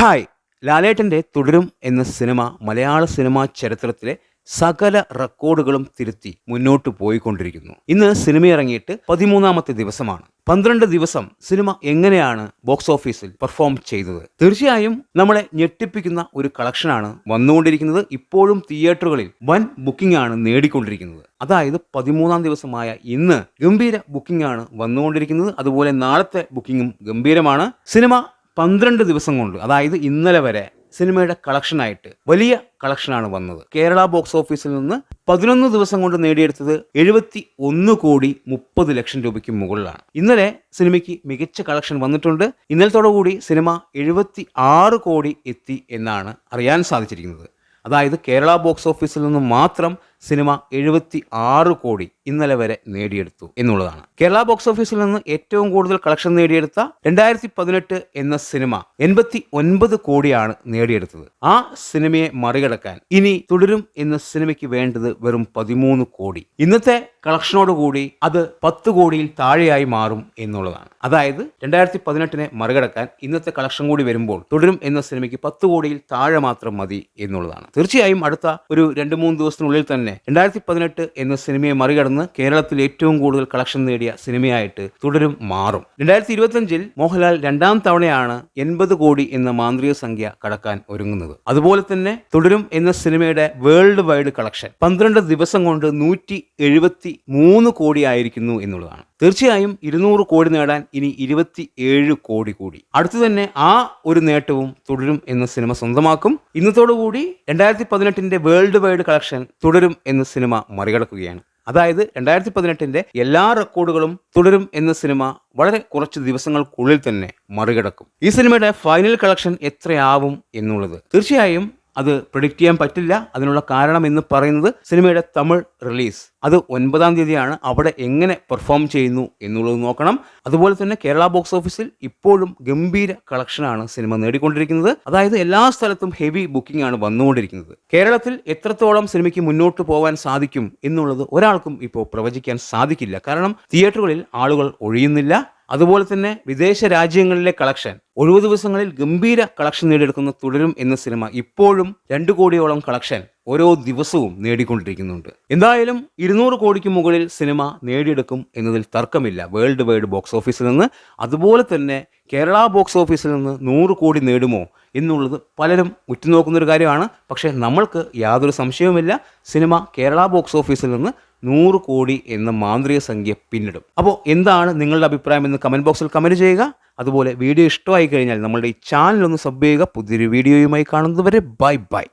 Hi. ലാലേട്ടന്റെ തുടരും എന്ന സിനിമ മലയാള സിനിമാ ചരിത്രത്തിലെ സകല റെക്കോർഡുകളും തിരുത്തി മുന്നോട്ട് പോയിക്കൊണ്ടിരിക്കുന്നു. ഇന്ന് സിനിമ ഇറങ്ങിയിട്ട് പതിമൂന്നാമത്തെ ദിവസമാണ്. പന്ത്രണ്ട് ദിവസം സിനിമ എങ്ങനെയാണ് ബോക്സ് ഓഫീസിൽ പെർഫോം ചെയ്തത്? തീർച്ചയായും നമ്മളെ ഞെട്ടിപ്പിക്കുന്ന ഒരു കളക്ഷനാണ് വന്നുകൊണ്ടിരിക്കുന്നത്. ഇപ്പോഴും തിയേറ്ററുകളിൽ വൻ ബുക്കിംഗ് ആണ് നേടിക്കൊണ്ടിരിക്കുന്നത്. അതായത് പതിമൂന്നാം ദിവസമായ ഇന്ന് ഗംഭീര ബുക്കിംഗ് ആണ് വന്നുകൊണ്ടിരിക്കുന്നത്. അതുപോലെ നാളത്തെ ബുക്കിംഗും ഗംഭീരമാണ്. സിനിമ പന്ത്രണ്ട് ദിവസം കൊണ്ട് അതായത് ഇന്നലെ വരെ സിനിമയുടെ കളക്ഷനായിട്ട് വലിയ കളക്ഷനാണ് വന്നത്. കേരള ബോക്സ് ഓഫീസിൽ നിന്ന് പതിനൊന്ന് ദിവസം കൊണ്ട് നേടിയെടുത്തത് എഴുപത്തി ഒന്ന് കോടി മുപ്പത് ലക്ഷം രൂപയ്ക്ക് മുകളിലാണ്. ഇന്നലെ സിനിമയ്ക്ക് മികച്ച കളക്ഷൻ വന്നിട്ടുണ്ട്. ഇന്നലത്തോടു കൂടി സിനിമ എഴുപത്തി ആറ് കോടി എത്തി എന്നാണ് അറിയാൻ സാധിച്ചിരിക്കുന്നത്. അതായത് കേരള ബോക്സ് ഓഫീസിൽ നിന്ന് മാത്രം സിനിമ എഴുപത്തി ആറ് കോടി ഇന്നലെ വരെ നേടിയെടുത്തു എന്നുള്ളതാണ്. കേരള ബോക്സ് ഓഫീസിൽ നിന്ന് ഏറ്റവും കൂടുതൽ കളക്ഷൻ നേടിയെടുത്ത രണ്ടായിരത്തി പതിനെട്ട് എന്ന സിനിമ എൺപത്തി ഒൻപത് കോടിയാണ് നേടിയെടുത്തത്. ആ സിനിമയെ മറികടക്കാൻ ഇനി തുടരും എന്ന സിനിമയ്ക്ക് വേണ്ടത് വെറും പതിമൂന്ന് കോടി. ഇന്നത്തെ കളക്ഷനോടുകൂടി അത് പത്ത് കോടിയിൽ താഴെയായി മാറും എന്നുള്ളതാണ്. അതായത് രണ്ടായിരത്തി പതിനെട്ടിനെ മറികടക്കാൻ ഇന്നത്തെ കളക്ഷൻ കൂടി വരുമ്പോൾ തുടരും എന്ന സിനിമയ്ക്ക് പത്ത് കോടിയിൽ താഴെ മാത്രം മതി എന്നുള്ളതാണ്. തീർച്ചയായും അടുത്ത ഒരു രണ്ട് മൂന്ന് ദിവസത്തിനുള്ളിൽ തന്നെ രണ്ടായിരത്തി പതിനെട്ട് എന്ന സിനിമയെ മറികടന്ന് കേരളത്തിൽ ഏറ്റവും കൂടുതൽ കളക്ഷൻ നേടിയ സിനിമയായിട്ട് തുടരും മാറും. രണ്ടായിരത്തി ഇരുപത്തിയഞ്ചിൽ മോഹൻലാൽ രണ്ടാം തവണയാണ് എൺപത് കോടി എന്ന മാന്ത്രിക സംഖ്യ കടക്കാൻ ഒരുങ്ങുന്നത്. അതുപോലെ തന്നെ തുടരും എന്ന സിനിമയുടെ വേൾഡ് വൈഡ് കളക്ഷൻ പന്ത്രണ്ട് ദിവസം കൊണ്ട് നൂറ്റി എഴുപത്തി മൂന്ന് കോടി ആയിരിക്കുന്നു എന്നുള്ളതാണ്. തീർച്ചയായും ഇരുന്നൂറ് കോടി നേടാൻ ഇനി ഇരുപത്തി ഏഴ് കോടി കൂടി. അടുത്തു തന്നെ ആ ഒരു നേട്ടവും തുടരും എന്ന സിനിമ സ്വന്തമാക്കും. ഇന്നത്തോടുകൂടി രണ്ടായിരത്തി പതിനെട്ടിന്റെ വേൾഡ് വൈഡ് കളക്ഷൻ തുടരും എന്ന സിനിമ മറികടക്കുകയാണ്. അതായത് രണ്ടായിരത്തി പതിനെട്ടിന്റെ എല്ലാ റെക്കോർഡുകളും തുടരും എന്ന സിനിമ വളരെ കുറച്ച് ദിവസങ്ങൾക്കുള്ളിൽ തന്നെ മറികടക്കും. ഈ സിനിമയുടെ ഫൈനൽ കളക്ഷൻ എത്രയാവും എന്നുള്ളത് തീർച്ചയായും അത് പ്രിഡിക്റ്റ് ചെയ്യാൻ പറ്റില്ല. അതിനുള്ള കാരണം എന്ന് പറയുന്നത് സിനിമയുടെ തമിഴ് റിലീസ് അത് ഒൻപതാം തീയതിയാണ്. അവിടെ എങ്ങനെ പെർഫോം ചെയ്യുന്നു എന്നുള്ളത് നോക്കണം. അതുപോലെ തന്നെ കേരള ബോക്സ് ഓഫീസിൽ ഇപ്പോഴും ഗംഭീര കളക്ഷനാണ് സിനിമ നേടിക്കൊണ്ടിരിക്കുന്നത്. അതായത് എല്ലാ സ്ഥലത്തും ഹെവി ബുക്കിംഗ് ആണ് വന്നുകൊണ്ടിരിക്കുന്നത്. കേരളത്തിൽ എത്രത്തോളം സിനിമയ്ക്ക് മുന്നോട്ട് പോകാൻ സാധിക്കും എന്നുള്ളത് ഒരാൾക്കും ഇപ്പോൾ പ്രവചിക്കാൻ സാധിക്കില്ല. കാരണം തിയേറ്ററുകളിൽ ആളുകൾ ഒഴിയുന്നില്ല. അതുപോലെ തന്നെ വിദേശ രാജ്യങ്ങളിലെ കളക്ഷൻ ഒഴിവു ദിവസങ്ങളിൽ ഗംഭീര കളക്ഷൻ നേടിയെടുക്കുന്ന തുടരും എന്ന സിനിമ ഇപ്പോഴും രണ്ടു കോടിയോളം കളക്ഷൻ ഓരോ ദിവസവും നേടിക്കൊണ്ടിരിക്കുന്നുണ്ട്. എന്തായാലും ഇരുന്നൂറ് കോടിക്ക് മുകളിൽ സിനിമ നേടിയെടുക്കും എന്നതിൽ തർക്കമില്ല. വേൾഡ് വൈഡ് ബോക്സ് ഓഫീസിൽ നിന്ന് അതുപോലെ തന്നെ കേരള ബോക്സ് ഓഫീസിൽ നിന്ന് നൂറ് കോടി നേടുമോ എന്നുള്ളത് പലരും ഉറ്റുനോക്കുന്നൊരു കാര്യമാണ്. പക്ഷേ നമ്മൾക്ക് യാതൊരു സംശയവുമില്ല. സിനിമ കേരള ബോക്സ് ഓഫീസിൽ നിന്ന് നൂറ് കോടി എന്ന മാന്ത്രിക സംഖ്യ പിന്നിടും. അപ്പോൾ എന്താണ് നിങ്ങളുടെ അഭിപ്രായം എന്ന് കമന്റ് ബോക്സിൽ കമന്റ് ചെയ്യുക. അതുപോലെ വീഡിയോ ഇഷ്ടമായി കഴിഞ്ഞാൽ നമ്മളുടെ ഈ ചാനൽ ഒന്ന് സബ് ചെയ്യുക. പുതിയൊരു വീഡിയോയുമായി കാണുന്നതുവരെ ബൈ ബൈ.